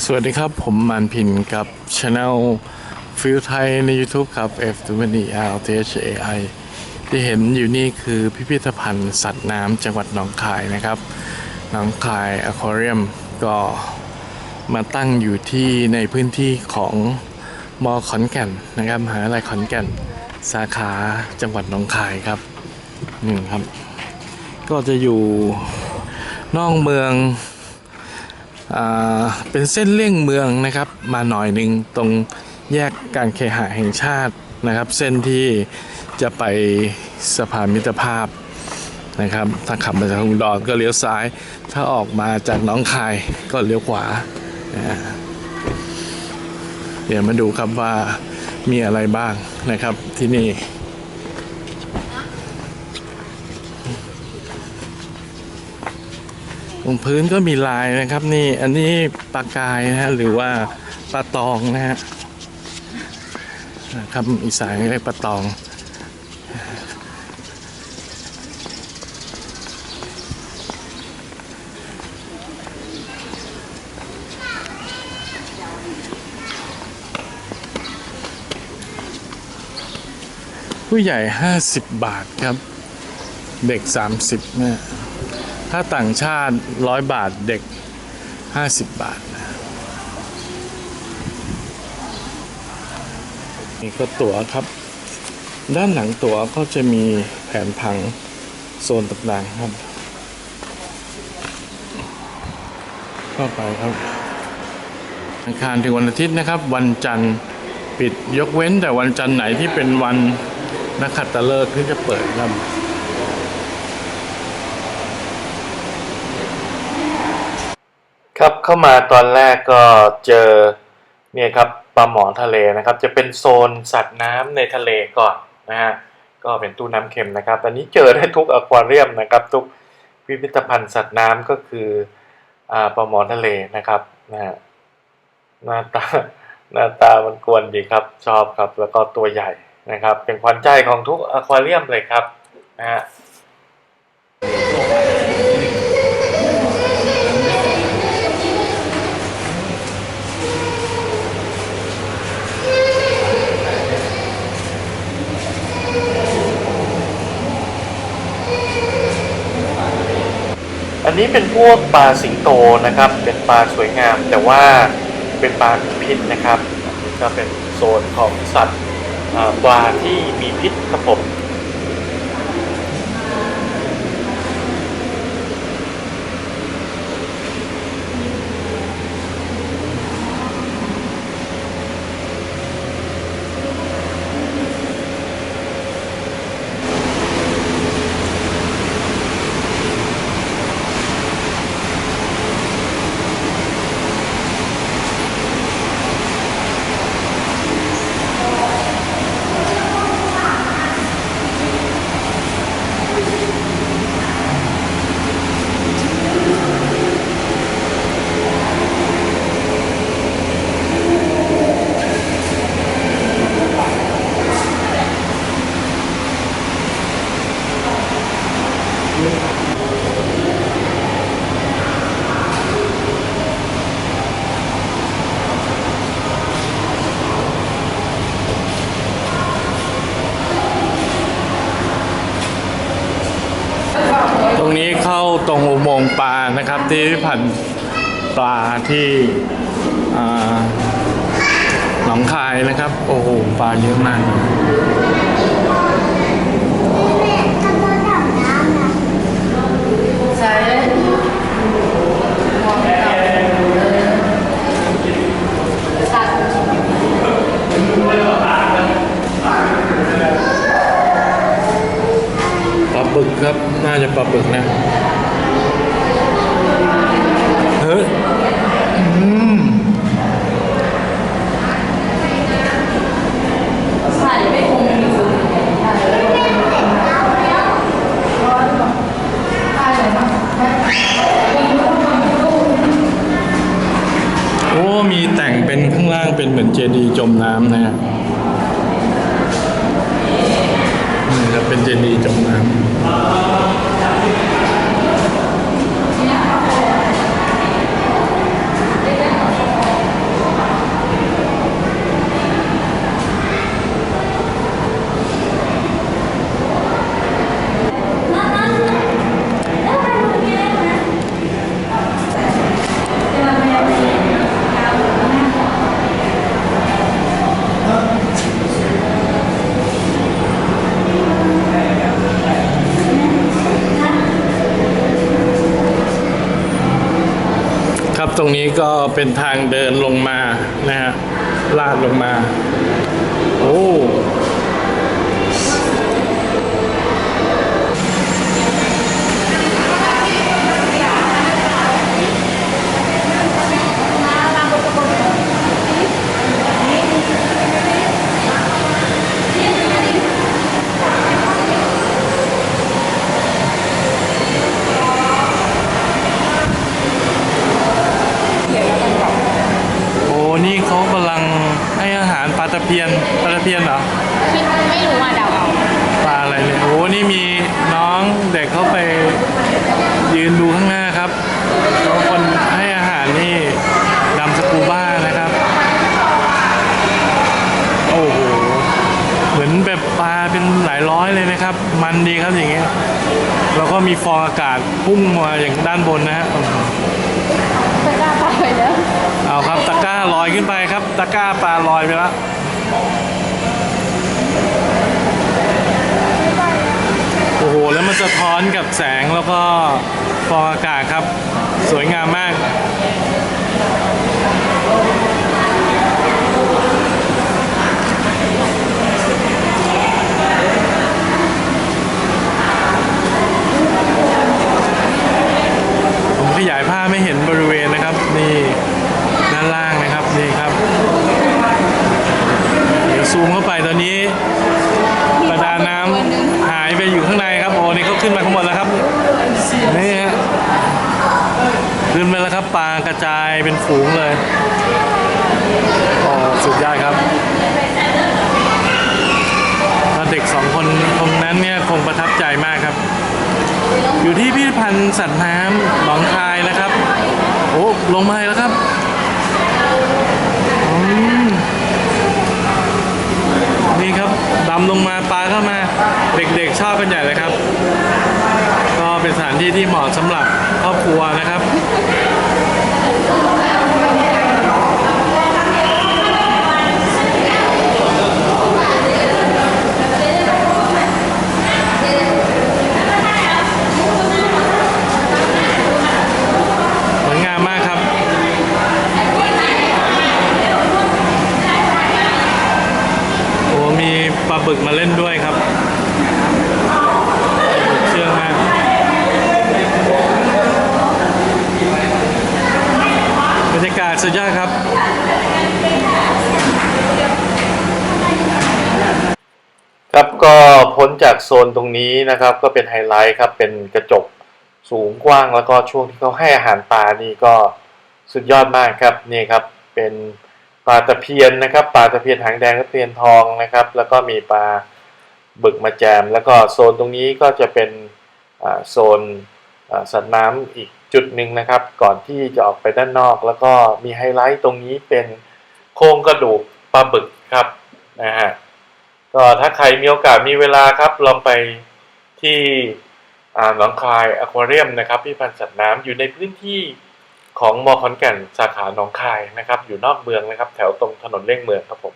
สวัสดีครับ ผมมันพินกับช anel ฟิลไทยใน YouTube ครับ F W E R T H A I ที่เห็นอยู่นี่คือพิพิธภัณฑ์สัตว์น้ำจังหวัดหนองคายนะครับ หนองคายอควาเรียมก็มาตั้งอยู่ที่ในพื้นที่ของมอขอนแก่นนะครับมหาวิทยาลัยขอนแก่น สาขาจังหวัดหนองคายครับหนึ่งครับ ก็จะอยู่นอกเมือง เป็นเส้นเลี่ยงเมืองนะครับ มาหน่อยหนึ่งตรงแยกการเคหะแห่งชาตินะครับ เส้นที่จะไปสะพานมิตรภาพนะครับ ถ้าขับมาจากอุดรก็เลี้ยวซ้าย ถ้าออกมาจากน้องคายก็เลี้ยวขวา เดี๋ยวมาดูครับว่ามีอะไรบ้างนะครับที่นี่ บนพื้นก็มีลายนะครับนี่อันนี้ปลากายนะฮะหรือว่าปลาตองนะฮะนะครับอีสานเรียกปลาตอง ผู้ใหญ่ 50 บาทครับ เด็ก 30เนี่ย ถ้าต่างชาติร้อยบาทเด็ก50บาทนะนี่ก็ตั๋วครับ ด้านหลังตั๋วก็จะมีแผนผังโซนต่างๆครับ เข้าไปครับอังคารถึงวันอาทิตย์นะครับ วันจันทร์ปิดยกเว้นแต่วันจันทร์ไหนที่เป็นวันนักขัตฤกษ์ที่จะเปิดครับ ครับเข้ามาตอนแรกก็เจอเนี่ยครับปลาหมอทะเลนะครับ จะเป็นโซนสัตว์น้ำในทะเลก่อนนะฮะก็เป็นตู้น้ำเค็มนะครับอันนี้เจอได้ทุกอควาเรียมนะครับทุกพิพิธภัณฑ์สัตว์น้ำก็คืออ่าปลาหมอทะเลนะครับนะฮะหน้าตาหน้าตามันกวนดีครับชอบครับแล้วก็ตัวใหญ่นะครับ เป็นขวัญใจของทุกอควาเรียมเลยครับนะฮะ นนี้เป็นพวกปลาสิงโตนะครับ เป็นปลาสวยงาม แต่ว่าเป็นปลามีพิษนะครับก็เป็นโซนของสัตว์ปลาที่มีพิษครับผม ตรงนี้เข้า ตรงอุโมงค์ปลานะครับ ที่พันปลาที่หนองคายนะครับ โอ้โหปลาเยอะมากใช่ปลาบึกครับ น่าจะปลาบึกนะ เจดีย์จมน้ำนะฮะนี่ครับเป็นเจดีย์จมน้ำ ตรงนี้ก็เป็นทางเดินลงมานะฮะลาดลงมา โอ้ โอ้นี่เขากำลังให้อาหารปลาตะเพียนปลาตะเพียนเหรอ คิดไม่รู้อะเดาเอา ปลาอะไรเนี่ย โอ้ นี่มีน้ องเด็กเข้าไปยืนดูข้างหน้าครับแล้วคนให้อาหารนี่ดำสกูบ้านะครับ โอ้โห เหมือนแบบปลาเป็นหลายร้อยเลยนะครับ มันดีครับอย่างเงี้ยแล้วก็มีฟองอากาศพุ่งมาอย่างด้านบนนะฮะจะกล้าไปแล้ว เอาครับตะกร้าลอยขึ้นไปครับ ตะกร้าปลาลอยไปแล้ว โอ้โห แล้วมันสะท้อนกับแสงแล้วก็ฟองอากาศครับ สวยงามมาก ผมขยายภาพไม่เห็นบริเวณนะครับ นี่ด้านล่างนะครับ นี่ครับ เดี๋ยวซูมเข้าไปตอนนี้ ประดาน้ำหายไปอยู่ข้างในครับ โอ้นี่เขาขึ้นมาข้างบนแล้วครับ นี่ฮะขึ้นไปแล้วค รับปลากระจายเป็นฝูงเลยโอ้สุดยอดครับแล้วเด็กสองคนตรงนั้นเนี่ยคงประทับใจมากครับ อยู่ที่พิพิธภัณฑ์สัตว์น้ำหนองคายนะครับ โอ้ลงมาแล้วครับอืมนี่ครับดำลงมาปลาเข้ามา เด็กๆชอบกันใหญ่เลยครับ ก็เป็นสถานที่ที่เหมาะสำหรับครอบครัวนะครับ สวยงามมากครับ โอ้มีปลาบึกมาเล่นด้วยครับเชื่องมาก บรรยากาศ สุดยอดครับ ครับก็พ้นจากโซนตรงนี้นะครับ ก็เป็นไฮไลท์ครับ เป็นกระจกสูงกว้างแล้วก็ช่วงที่เขาให้อาหารปลานี่ก็สุดยอดมากครับนี่ครับเป็นปลาตะเพียนนะครับปลาตะเพียนหางแดงตะเพียนทองนะครับ แล้วก็มีปลาบึกมาแจม แล้วก็โซนตรงนี้ก็จะเป็นโซนสัตว์น้ำอีก จุดหนึ่งนะครับ ก่อนที่จะออกไปด้านนอก แล้วก็มีไฮไลท์ตรงนี้เป็นโครงกระดูกปลาบึกครับนะฮะก็ถ้าใครมีโอกาสมีเวลาครับลองไปที่อ่าหนองคายอควาเรียมนะครับพิพิธภัณฑ์สัตว์น้ำอยู่ในพื้นที่ของมอขอนแก่นสาขาหนองคายนะครับ อยู่นอกเมืองนะครับ แถวตรงถนนเลี่ยงเมืองครับผม